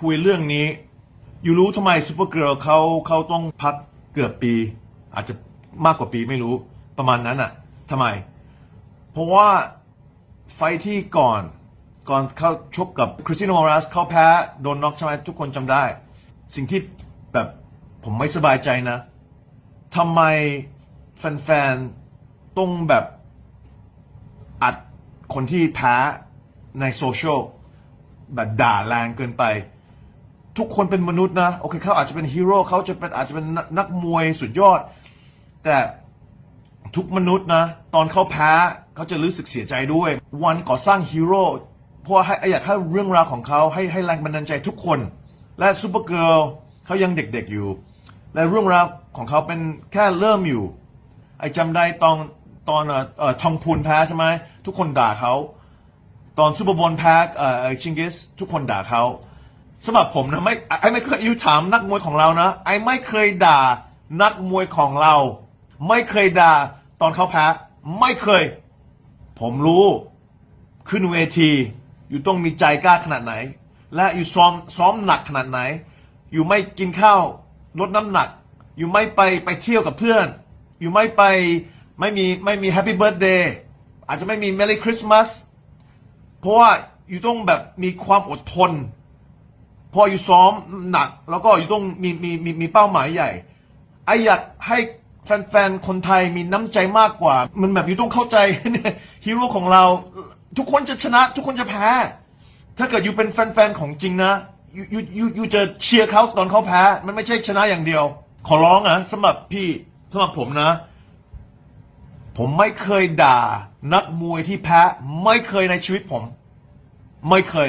คุยเรื่องนี้ อยู่รู้ทำไมซูเปอร์เกิร์ลเขาเขาต้องพักเกือบปี อาจจะมากกว่าปีไม่รู้ประมาณนั้นอะทำไม เพราะว่าไฟที่ก่อนก่อนเขาชกกับคริสติโนมอรัสเขาแพ้โดนน็อกใช่ไหมทุกคนจำได้ สิ่งที่แบบผมไม่สบายใจนะทำไมแฟนๆต้องแบบอัดคนที่แพ้ในโซเชียลแบบด่าแรงเกินไป ทุกคนเป็นมนุษย์นะโอเคเขาอาจจะเป็นฮีโร่เขาจะเป็นอาจจะเป็นนักมวยสุดยอด แต่ทุกมนุษย์นะ ตอนเขาแพ้เขาจะรู้สึกเสียใจด้วย วันก่อสร้างฮีโร่เพราะว่าให้อยากให้เรื่องราวของเขาให้ให้แรงบันดาลใจทุกคน และซูเปอร์เกิร์ลเขายังเด็กๆอยู่ และเรื่องราวของเขาเป็นแค่เริ่มอยู่ไอ้จำได้ตอนตอนเอ่อทองพูนแพ้ใช่ไหมทุกคนด่าเขาตอนซูเปอร์บอลแพ้เอ่อชิงกิสทุกคนด่าเขา สำหรับผมนะไม่ไอ้ไม่เคยยูถามนักมวยของเรานะไอ้ไม่เคยด่านักมวยของเรา ไม่เคยด่าตอนเขาแพ้ไม่เคย ผมรู้ ขึ้นเวทีอยู่ต้องมีใจกล้าขนาดไหน และอยู่ซ้อมซ้อมหนักขนาดไหน อยู่ไม่กินข้าวลดน้ำหนัก อยู่ไม่ไปไปเที่ยวกับเพื่อน อยู่ไม่ไปไม่มีไม่มีแฮปปี้เบิร์ดเดย์อาจจะไม่มี Merry Christmas เพราะว่าอยู่ต้องแบบมีความอดทน พออยู่ซ้อมหนัก แล้วก็อยู่ต้องมีมีมีมีเป้าหมายใหญ่ไออยากให้แฟนๆ คนไทยมีน้ำใจมากกว่า มันแบบอยู่ต้องเข้าใจฮีโร่ของเรา ทุกคนจะชนะ ทุกคนจะแพ้ ถ้าเกิดอยู่เป็นแฟนๆ ของจริงนะยูยูยูยูจะเชียร์เขาตอนเขาแพ้ มันไม่ใช่ชนะอย่างเดียว ขอร้องนะสำหรับพี่สำหรับผมนะ ผมไม่เคยด่า นักมวยที่แพ้ ไม่เคยในชีวิตผม ไม่เคย